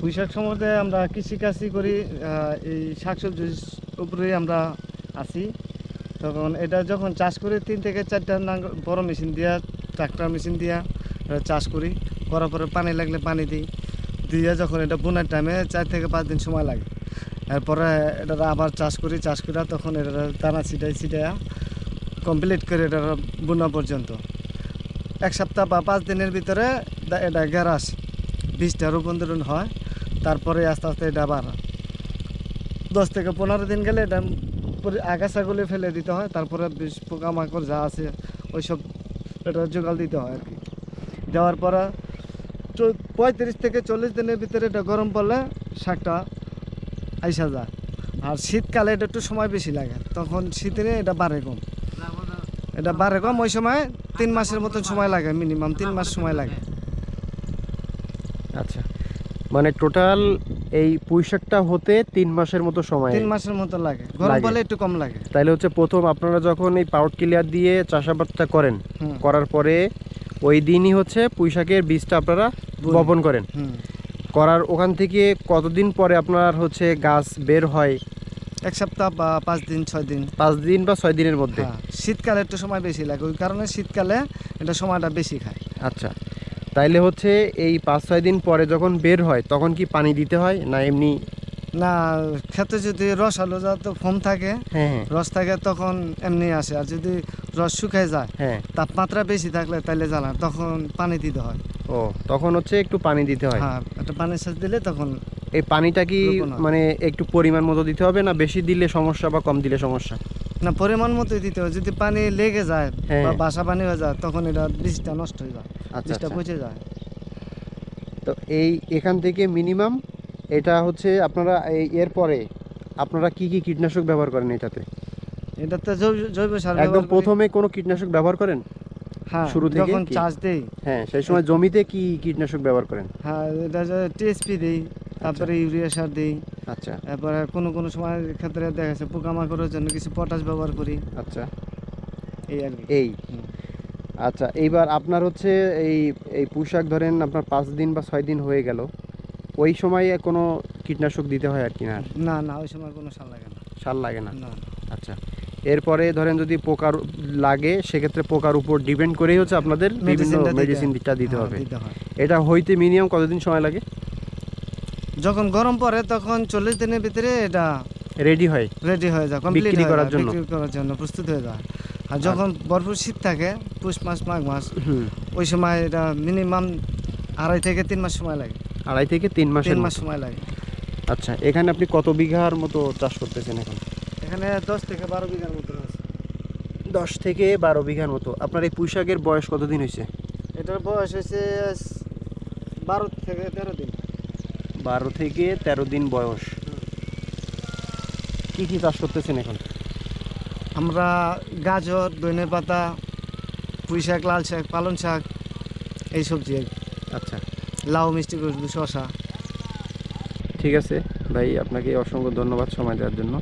পুঁইশাক সম্বন্ধে আমরা কৃষিকাজই করি এই শাকসবজির উপরেই আমরা আছি। তখন এটা যখন চাষ করি তিন থেকে চারটা নাঙ্গল বড় মেশিন দিয়া, ট্রাক্টর মেশিন দিয়া চাষ করি। করার পরে পানি লাগলে পানি দিই। দিয়ে যখন এটা বোনার টাইমে চার থেকে পাঁচ দিন সময় লাগে। এরপরে এটা আবার চাষ করি, চাষ করে তখন এটা দানা ছিটাই, ছিটাইয়া কমপ্লিট করে এটা বোনা পর্যন্ত। এক সপ্তাহ বা পাঁচ দিনের ভিতরে এটা গ্যারাস। বীজটা রূপান্তরণ হয়। তারপরে আস্তে আস্তে এটা আবার দশ থেকে পনেরো দিন গেলে এটা আগাছাগুলি ফেলে দিতে হয়, তারপরে বিষ পোকামাকড় যা আছে ওইসব এটা জোগাল দিতে হয় আর কি। দেওয়ার পরে পঁয়ত্রিশ থেকে চল্লিশ দিনের ভিতরে এটা গরম পড়লে শাকটা আইসা যায়। আর শীতকালে এটা একটু সময় বেশি লাগে, তখন শীতে এটা বাড়ে কম। এটা বাড়ে কম, ওই সময় তিন মাসের মতন সময় লাগে মিনিমাম তিন মাস সময় লাগে। আচ্ছা। মানে টোটাল এই পুঁইশাকটা হতে তিন মাসের মতো সময় তিন মাসের মতো লাগে। গরম। পড়লে একটু কম লাগে। তাইলে হচ্ছে প্রথম আপনারা যখন এই পাউট ক্লিয়ার দিয়ে চাষাবাদটা করেন করার পরে ওই দিনই হচ্ছে পুঁইশাকের বীজটা আপনারা বপন করেন। করার ওখান থেকে কতদিন পরে আপনার হচ্ছে গাছ বের হয়? এক সপ্তাহ বা পাঁচ দিন ছয় দিন। পাঁচ দিন বা ছয় দিনের মধ্যে। হ্যাঁ শীতকালে একটু সময় বেশি লাগে। ওই কারণে শীতকালে এটা সময়টা বেশি খায়। আচ্ছা। তাইলে হচ্ছে এই পাঁচ ছয় দিন পরে যখন বের হয় তখন কি পানি দিতে হয় না এমনি? না খেতে যদি রস আলো যা তো ফোম থাকে হ্যাঁ হ্যাঁ। রস থাকে তখন এমনি আসে। আর যদি রস শুকায় যায় হ্যাঁ। তাপমাত্রা বেশি থাকলে তাইলে জ্বালা তখন পানি দিতে হয়। ও তখন হচ্ছে একটু পানি দিতে হয়? হ্যাঁ একটা পানির সাথে দিলে তখন এই পানিটা কি মানে একটু পরিমাণ মতো দিতে হবে না বেশি দিলে সমস্যা বা কম দিলে সমস্যা? না পরিমাণ মতোই দিতে হয়। যদি পানি লেগে যায় হ্যাঁ। বা বাসা পানি হয়ে যায় তখন এটা বীজটা নষ্ট হয়ে যায়। বীজটা আচ্ছা। পচে যায়। তো এই এখান থেকে মিনিমাম এটা হচ্ছে আপনারা এই এরপরে আপনারা কি কি কীটনাশক ব্যবহার করেন এটাতে? এটা তো জৈব সার একদম প্রথমে কোনো কীটনাশক ব্যবহার করেন? হ্যাঁ শুরু থেকে যখন চাষ দেই। হ্যাঁ সেই সময় জমিতে কি কীটনাশক ব্যবহার করেন? হ্যাঁ এটা টিএসপি দিই তারপরে ইউরিয়া সার দিই। আচ্ছা। তারপরে কোনো কোনো সময় ক্ষেত্রে দেখা যাচ্ছে পোকামাকড়ের জন্য কিছু পটাশ ব্যবহার করি। আচ্ছা। এই আর কি। এই। আচ্ছা এইবার আপনার হচ্ছে এই এই পোশাক ধরেন আপনার পাঁচ দিন বা ছয় দিন হয়ে গেল ওই সময়ে কোনো কীটনাশক দিতে হয় আর কি না না না ওই সময় কোনো সার লাগে না। সার লাগে না? আচ্ছা এরপরে ধরেন যদি পোকার লাগে সেক্ষেত্রে পোকার উপর ডিপেন্ড করেই হচ্ছে আপনাদের বিভিন্ন মেডিসিনটা দিতে- দিতে হ্যাঁ, হবে। এটা হইতে মিনিমাম কতদিন সময় লাগে? যখন গরম পড়ে তখন চল্লিশ দিনের ভিতরে এটা রেডি হয়। রেডি হয়ে যায় কমপ্লিট করার জন্য? করার জন্য প্রস্তুত হয়ে যায়। আর যখন ভরপুর শীত থাকে পুষ মাস মাঘ মাস ওই সময় এটা মিনিমাম আড়াই থেকে তিন মাস সময় লাগে। আড়াই থেকে তিন মাস তিন মাস সময় লাগে। আচ্ছা এখানে আপনি কত বিঘার মতো চাষ করতেছেন এখন? এখানে দশ থেকে বারো বিঘার মতো আছে। দশ থেকে বারো বিঘার মতো। আপনার এই পুঁইশাকের বয়স কতদিন হয়েছে? এটার বয়স হয়েছে বারো থেকে তেরো দিন। বারো থেকে তেরো দিন বয়স। কী কী চাষ করতেছেন এখন? আমরা গাজর ধনে পাতা পুঁই শাক লাল শাক পালং শাক এই সবজি আচ্ছা। লাউ মিষ্টি শশা ঠিক আছে। ভাই আপনাকে অসংখ্য ধন্যবাদ সময় দেওয়ার জন্য।